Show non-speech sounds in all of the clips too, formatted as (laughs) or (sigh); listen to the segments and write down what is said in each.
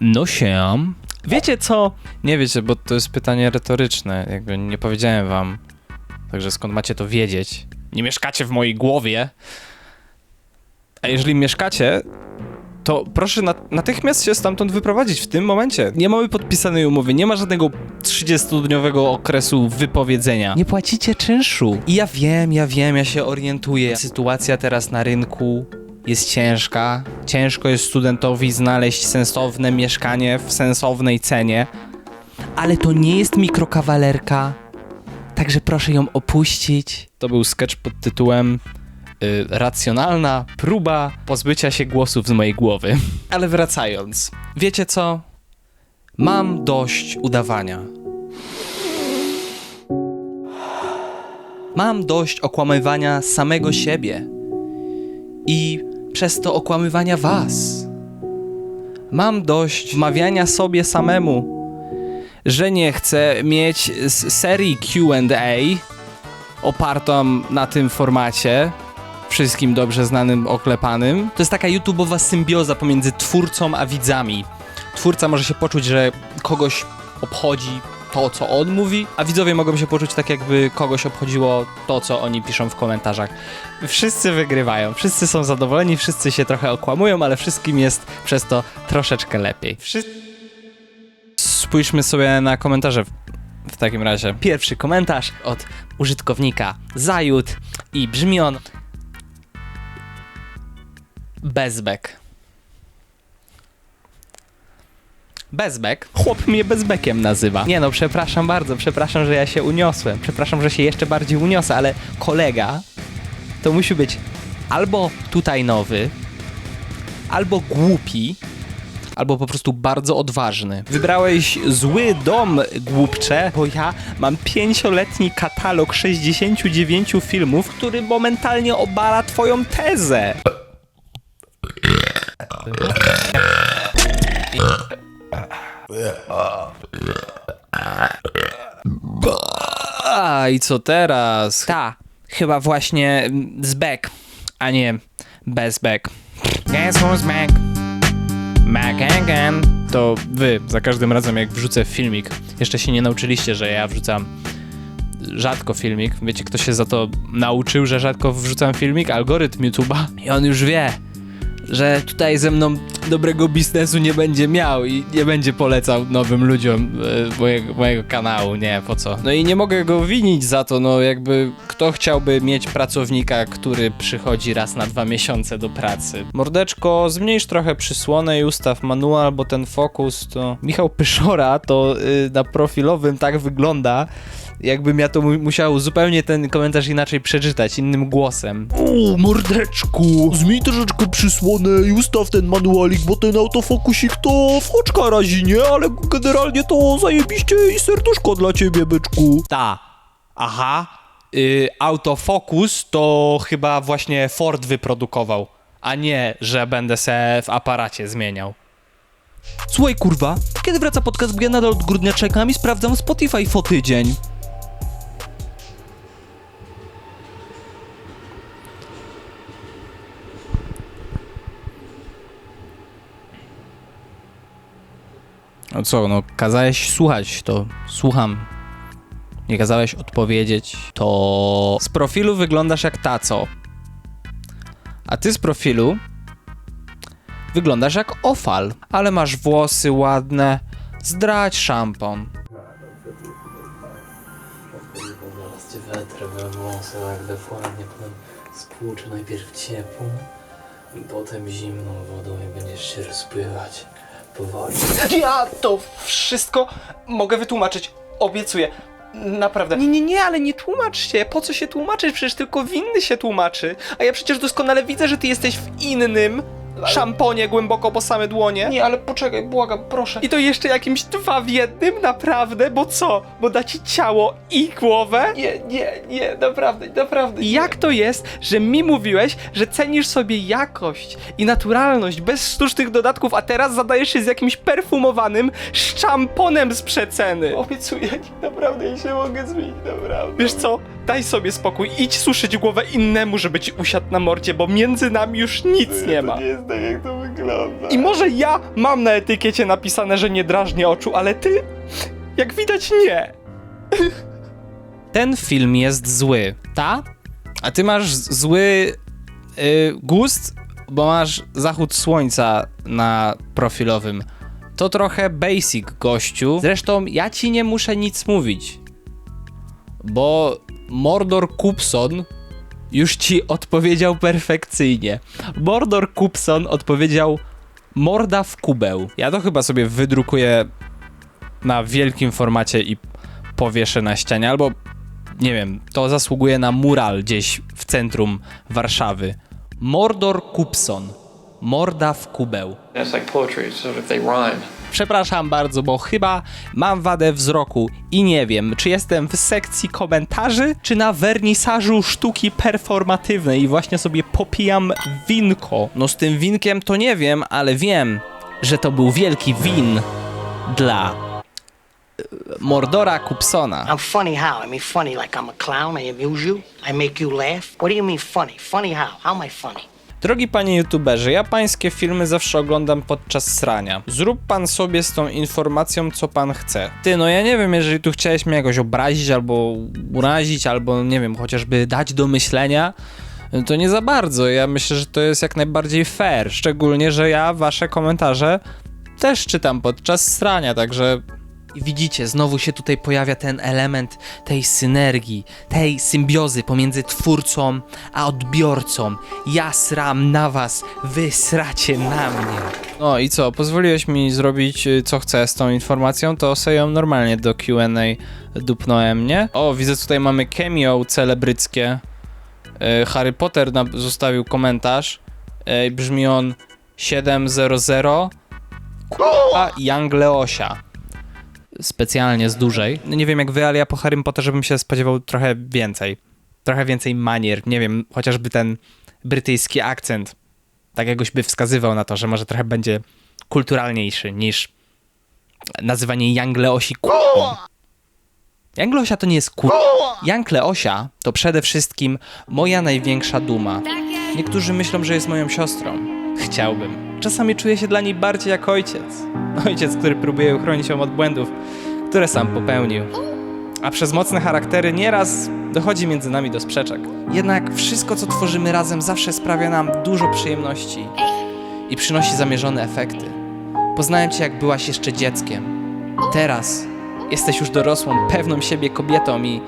No się. Wiecie co? Nie wiecie, bo to jest pytanie retoryczne. Jakby nie powiedziałem wam. Także skąd macie to wiedzieć? Nie mieszkacie w mojej głowie. A jeżeli mieszkacie, to proszę nat- natychmiast się stamtąd wyprowadzić w tym momencie. Nie mamy podpisanej umowy, nie ma żadnego 30-dniowego okresu wypowiedzenia. Nie płacicie czynszu. I ja wiem, ja wiem, ja się orientuję. Sytuacja teraz na rynku jest ciężka. Ciężko jest studentowi znaleźć sensowne mieszkanie w sensownej cenie. Ale to nie jest mikrokawalerka. Także proszę ją opuścić. To był sketch pod tytułem y, racjonalna próba pozbycia się głosów z mojej głowy. Ale wracając, wiecie co? Mam dość udawania. Mam dość okłamywania samego siebie i przez to okłamywania was. Mam dość wmawiania sobie samemu, że nie chcę mieć serii QA opartą na tym formacie, wszystkim dobrze znanym, oklepanym. To jest taka YouTube'owa symbioza pomiędzy twórcą a widzami. Twórca może się poczuć, że kogoś obchodzi to, co on mówi, a widzowie mogą się poczuć tak, jakby kogoś obchodziło to, co oni piszą w komentarzach. Wszyscy wygrywają, wszyscy są zadowoleni, wszyscy się trochę okłamują, ale wszystkim jest przez to troszeczkę lepiej. Spójrzmy sobie na komentarze w, w takim razie. Pierwszy komentarz od użytkownika Zajut i brzmi on Bezbek. Bezbek? Chłop mnie bezbekiem nazywa. Nie no, przepraszam bardzo, przepraszam, że ja się uniosłem. Przepraszam, że się jeszcze bardziej uniosę, ale kolega to musi być albo tutaj nowy, albo głupi, albo po prostu bardzo odważny. Wybrałeś zły dom, głupcze, bo ja mam pięcioletni katalog 69 filmów, który momentalnie obala twoją tezę. A i co teraz? Ta, chyba właśnie z back, a nie bez back. Guess who's back? Back again. To wy, za każdym razem jak wrzucę filmik, jeszcze się nie nauczyliście, że ja wrzucam rzadko filmik. Wiecie, kto się za to nauczył, że rzadko wrzucam filmik? Algorytm YouTube'a. I on już wie, że tutaj ze mną dobrego biznesu nie będzie miał i nie będzie polecał nowym ludziom e, mojego, mojego kanału, nie, po co. No i nie mogę go winić za to, no jakby kto chciałby mieć pracownika, który przychodzi raz na dwa miesiące do pracy. Mordeczko, zmniejsz trochę przysłonę i ustaw manual, bo ten fokus to... Michał Pyszora to y, na profilowym tak wygląda, jakbym ja to mu musiał zupełnie ten komentarz inaczej przeczytać, innym głosem. O, mordeczku, zmień troszeczkę przysłonę i ustaw ten manualik, bo ten autofokusik to w oczka razi, nie? Ale generalnie to zajebiście i serduszko dla ciebie, byczku. Ta. Aha. Y, autofokus to chyba właśnie Ford wyprodukował, a nie, że będę se w aparacie zmieniał. Słuchaj, kurwa, kiedy wraca podcast, bo ja nadal od grudnia czekam i sprawdzam Spotify fo tydzień. No co, no kazałeś słuchać, to słucham. Nie kazałeś odpowiedzieć, to z profilu wyglądasz jak taco. A ty z profilu wyglądasz jak ofal, ale masz włosy ładne. Zdrać szampon. Zaraz cię wetrę we włosy, tak dokładnie, potem spłuczę najpierw ciepłą, potem zimną wodą i będziesz się rozpływać powoli. Ja to wszystko mogę wytłumaczyć. Obiecuję. Naprawdę. Nie, nie, nie, ale nie tłumacz się. Po co się tłumaczyć? Przecież tylko winny się tłumaczy. A ja przecież doskonale widzę, że ty jesteś w innym szamponie głęboko po same dłonie. Nie, ale poczekaj, błagam, proszę. I to jeszcze jakimś dwa w jednym? Naprawdę? Bo co? Bo da ci ciało i głowę? Nie, nie, nie, naprawdę, naprawdę. I jak to jest, że mi mówiłeś, że cenisz sobie jakość i naturalność bez sztucznych dodatków, a teraz zadajesz się z jakimś perfumowanym szamponem z przeceny? Obiecuję, naprawdę ja się mogę zmienić, naprawdę. Wiesz co? Daj sobie spokój, idź suszyć głowę innemu, żeby ci usiadł na mordzie, bo między nami już nic nie ma. To nie jest tak jak to wygląda. I może ja mam na etykiecie napisane, że nie drażnię oczu, ale ty, jak widać, nie. Ten film jest zły, ta? A ty masz zły y, gust, bo masz zachód słońca na profilowym. To trochę basic, gościu. Zresztą ja ci nie muszę nic mówić. Bo Mordor Kupson już ci odpowiedział perfekcyjnie. Mordor Kupson odpowiedział morda w kubeł. Ja to chyba sobie wydrukuję na wielkim formacie i powieszę na ścianie, albo nie wiem, to zasługuje na mural gdzieś w centrum Warszawy. Mordor Kupson. Morda w kubeł. It's like poetry, sort of they rhyme. Przepraszam bardzo, bo chyba mam wadę wzroku i nie wiem, czy jestem w sekcji komentarzy, czy na wernisażu sztuki performatywnej i właśnie sobie popijam winko. No z tym winkiem to nie wiem, ale wiem, że to był wielki win dla e, Mordora Kupsona. I'm funny how? I mean funny like I'm a clown, I amuse you, I make you laugh. What do you mean funny? Funny how? How am I funny? Drogi panie youtuberze, ja pańskie filmy zawsze oglądam podczas srania. Zrób pan sobie z tą informacją, co pan chce. Ty, no ja nie wiem, jeżeli tu chciałeś mnie jakoś obrazić, albo urazić, albo nie wiem, chociażby dać do myślenia, to nie za bardzo. Ja myślę, że to jest jak najbardziej fair. Szczególnie, że ja wasze komentarze też czytam podczas srania, także widzicie, znowu się tutaj pojawia ten element tej synergii, tej symbiozy pomiędzy twórcą a odbiorcą. Ja sram na was, wy sracie na mnie. No i co, pozwoliłeś mi zrobić y, co chcę z tą informacją, to sobie normalnie do Q&A dupnąłem, nie? O, widzę tutaj mamy cameo celebryckie. Y, Harry Potter zostawił komentarz. Y, Brzmi on 700 a Young Leosia specjalnie z dużej. Nie wiem jak wy, ale ja po Harrym Potterze bym się spodziewał trochę więcej. Trochę więcej manier, nie wiem, chociażby ten brytyjski akcent. Tak jakoś by wskazywał na to, że może trochę będzie kulturalniejszy niż nazywanie Young Leosi k***ą. Young Leosia to nie jest kur... Young Leosia to przede wszystkim moja największa duma. Niektórzy myślą, że jest moją siostrą. Chciałbym. Czasami czuję się dla niej bardziej jak ojciec. Ojciec, który próbuje uchronić ją od błędów, które sam popełnił. A przez mocne charaktery nieraz dochodzi między nami do sprzeczek. Jednak wszystko, co tworzymy razem, zawsze sprawia nam dużo przyjemności i przynosi zamierzone efekty. Poznałem cię, jak byłaś jeszcze dzieckiem. Teraz jesteś już dorosłą, pewną siebie kobietą i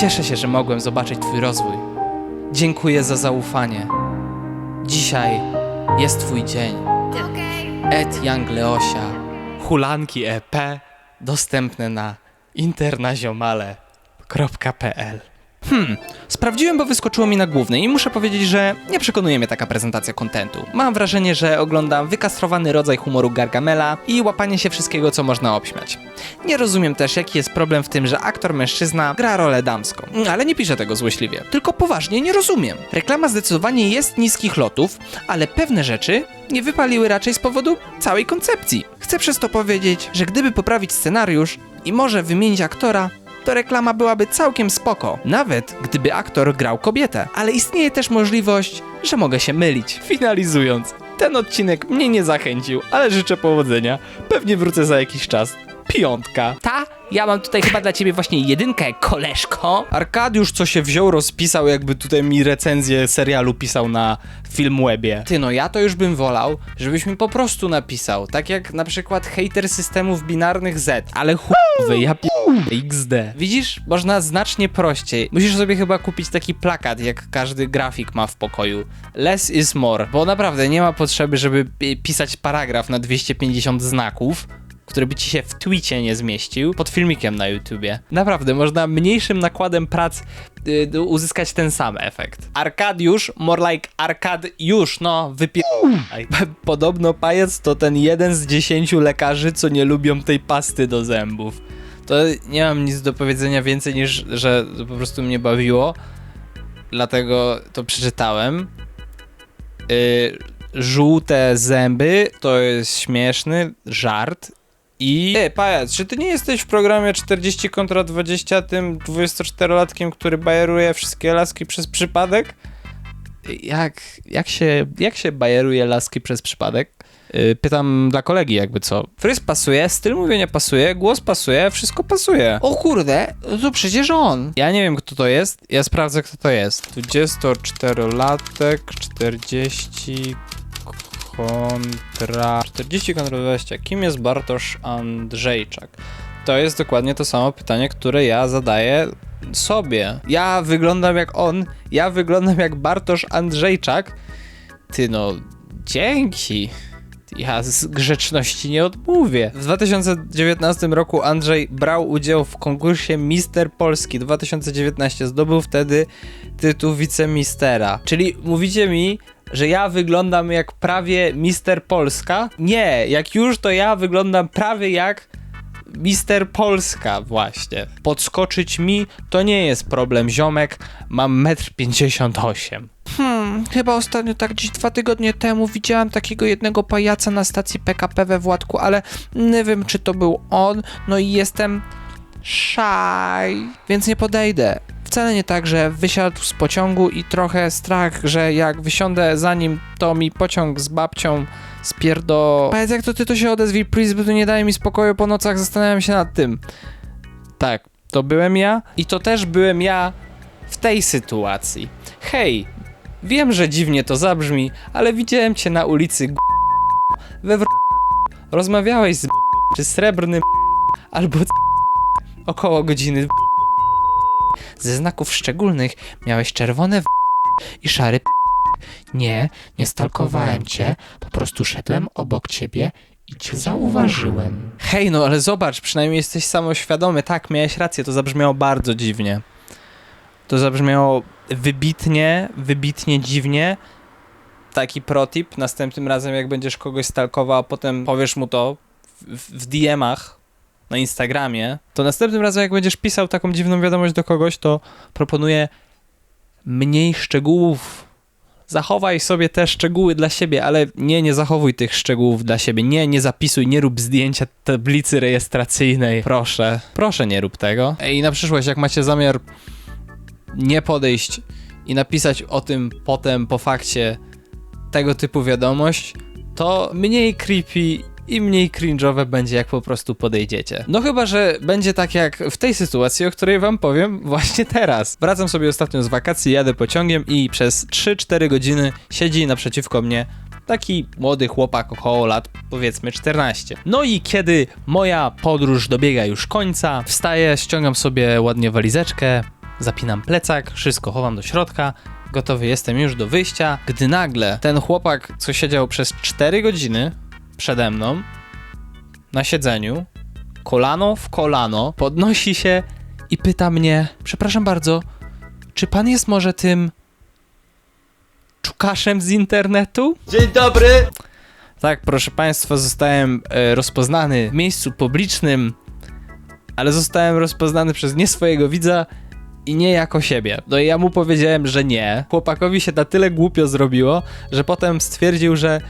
cieszę się, że mogłem zobaczyć twój rozwój. Dziękuję za zaufanie. Dzisiaj jest twój dzień. Ed Young Leosia. Hulanki EP dostępne na internaziomale.pl Hmm, sprawdziłem, bo wyskoczyło mi na głównej i muszę powiedzieć, że nie przekonuje mnie taka prezentacja kontentu. Mam wrażenie, że oglądam wykastrowany rodzaj humoru Gargamela i łapanie się wszystkiego, co można obśmiać. Nie rozumiem też, jaki jest problem w tym, że aktor mężczyzna gra rolę damską. Ale nie piszę tego złośliwie. Tylko poważnie nie rozumiem. Reklama zdecydowanie jest niskich lotów, ale pewne rzeczy nie wypaliły raczej z powodu całej koncepcji. Chcę przez to powiedzieć, że gdyby poprawić scenariusz i może wymienić aktora, to reklama byłaby całkiem spoko, nawet gdyby aktor grał kobietę. Ale istnieje też możliwość, że mogę się mylić. Finalizując, ten odcinek mnie nie zachęcił, ale życzę powodzenia. Pewnie wrócę za jakiś czas. Piątka. Ta? Ja mam tutaj chyba dla ciebie właśnie jedynkę, koleżko. Arkadiusz, co się wziął, rozpisał, jakby tutaj mi recenzję serialu pisał na Filmwebie. Ty, no ja to już bym wolał, żebyś mi po prostu napisał. Tak jak na przykład hater systemów binarnych Z, ale chujowy, ja p... XD. Widzisz? Można znacznie prościej. Musisz sobie chyba kupić taki plakat, jak każdy grafik ma w pokoju. Less is more, bo naprawdę nie ma potrzeby, żeby pi- pisać paragraf na 250 znaków, który by ci się w twicie nie zmieścił, pod filmikiem na YouTubie. Naprawdę, można mniejszym nakładem prac y, uzyskać ten sam efekt. Arkadiusz, more like Arkadiusz, no, wypie... (laughs) Podobno pajac to ten jeden z dziesięciu lekarzy, co nie lubią tej pasty do zębów. To nie mam nic do powiedzenia więcej niż, że po prostu mnie bawiło, dlatego to przeczytałem. Y, żółte zęby to jest śmieszny żart. I. Ej, pajac, czy ty nie jesteś w programie 40 kontra 20 tym 24-latkiem, który bajeruje wszystkie laski przez przypadek? jak, jak, się, jak się bajeruje laski przez przypadek? Yy, Pytam dla kolegi jakby co. Fryz pasuje, styl mówienia pasuje, głos pasuje, wszystko pasuje. O kurde, to przecież on. Ja nie wiem kto to jest, ja sprawdzę kto to jest. 24-latek, 40 kontra... 40 kontra 20. Kim jest Bartosz Andrzejczak? To jest dokładnie to samo pytanie, które ja zadaję sobie. Ja wyglądam jak on, ja wyglądam jak Bartosz Andrzejczak. Ty no, dzięki. Ja z grzeczności nie odmówię. W 2019 roku Andrzej brał udział w konkursie Mister Polski 2019. Zdobył wtedy tytuł wicemistera. Czyli mówicie mi, że ja wyglądam jak prawie Mister Polska? Nie, jak już to ja wyglądam prawie jak Mister Polska właśnie. Podskoczyć mi to nie jest problem, ziomek. Mam 1,58 m. Hmm, chyba ostatnio tak gdzieś dwa tygodnie temu widziałam takiego jednego pajaca na stacji PKP we Władku, ale nie wiem czy to był on, no i jestem szaj, więc nie podejdę. Wcale nie tak, że wysiadł z pociągu i trochę strach, że jak wysiądę za nim, to mi pociąg z babcią spierdo... Powiedz jak to ty to się odezwij, please, bo tu nie daje mi spokoju po nocach, zastanawiam się nad tym. Tak, to byłem ja i to też byłem ja w tej sytuacji. Hej, wiem, że dziwnie to zabrzmi, ale widziałem cię na ulicy g- we wr... Rozmawiałeś z czy srebrnym albo c- około godziny ze znaków szczególnych miałeś czerwone w i szary p- Nie, nie stalkowałem cię, po prostu szedłem obok ciebie i cię zauważyłem. Hej, no ale zobacz, przynajmniej jesteś samoświadomy. Tak, miałeś rację, to zabrzmiało bardzo dziwnie. To zabrzmiało wybitnie, wybitnie dziwnie. Taki protip, następnym razem jak będziesz kogoś stalkował, a potem powiesz mu to w, w DM-ach na Instagramie, to następnym razem jak będziesz pisał taką dziwną wiadomość do kogoś, to proponuję mniej szczegółów. Zachowaj sobie te szczegóły dla siebie, ale nie, nie zachowuj tych szczegółów dla siebie. Nie, nie zapisuj, nie rób zdjęcia tablicy rejestracyjnej. Proszę, proszę nie rób tego. I na przyszłość, jak macie zamiar nie podejść i napisać o tym potem po fakcie tego typu wiadomość, to mniej creepy i mniej cringe'owe będzie, jak po prostu podejdziecie. No chyba, że będzie tak jak w tej sytuacji, o której wam powiem (laughs) właśnie teraz. Wracam sobie ostatnio z wakacji, jadę pociągiem i przez 3-4 godziny siedzi naprzeciwko mnie taki młody chłopak około lat powiedzmy 14. No i kiedy moja podróż dobiega już końca, wstaję, ściągam sobie ładnie walizeczkę, zapinam plecak, wszystko chowam do środka, gotowy jestem już do wyjścia, gdy nagle ten chłopak, co siedział przez 4 godziny przede mną na siedzeniu, kolano w kolano, podnosi się i pyta mnie: Przepraszam bardzo, czy pan jest może tym czukaszem z internetu? Dzień dobry! Tak, proszę Państwa, zostałem e, rozpoznany w miejscu publicznym, ale zostałem rozpoznany przez nie swojego widza i nie jako siebie. No i ja mu powiedziałem, że nie. Chłopakowi się na tyle głupio zrobiło, że potem stwierdził, że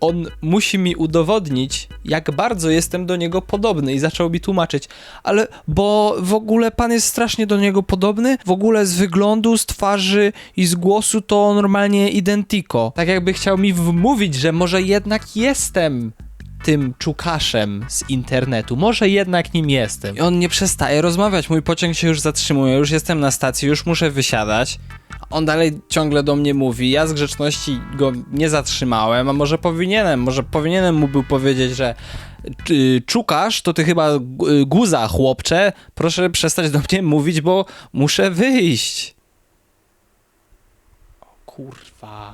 on musi mi udowodnić, jak bardzo jestem do niego podobny i zaczął mi tłumaczyć, ale bo w ogóle pan jest strasznie do niego podobny, w ogóle z wyglądu, z twarzy i z głosu to normalnie identico. Tak jakby chciał mi wmówić, że może jednak jestem tym czukaszem z internetu. Może jednak nim jestem. I on nie przestaje rozmawiać. Mój pociąg się już zatrzymuje, już jestem na stacji, już muszę wysiadać. On dalej ciągle do mnie mówi. Ja z grzeczności go nie zatrzymałem, a może powinienem, może powinienem mu był powiedzieć, że czukasz, to ty chyba gu- guza, chłopcze. Proszę przestać do mnie mówić, bo muszę wyjść. O kurwa.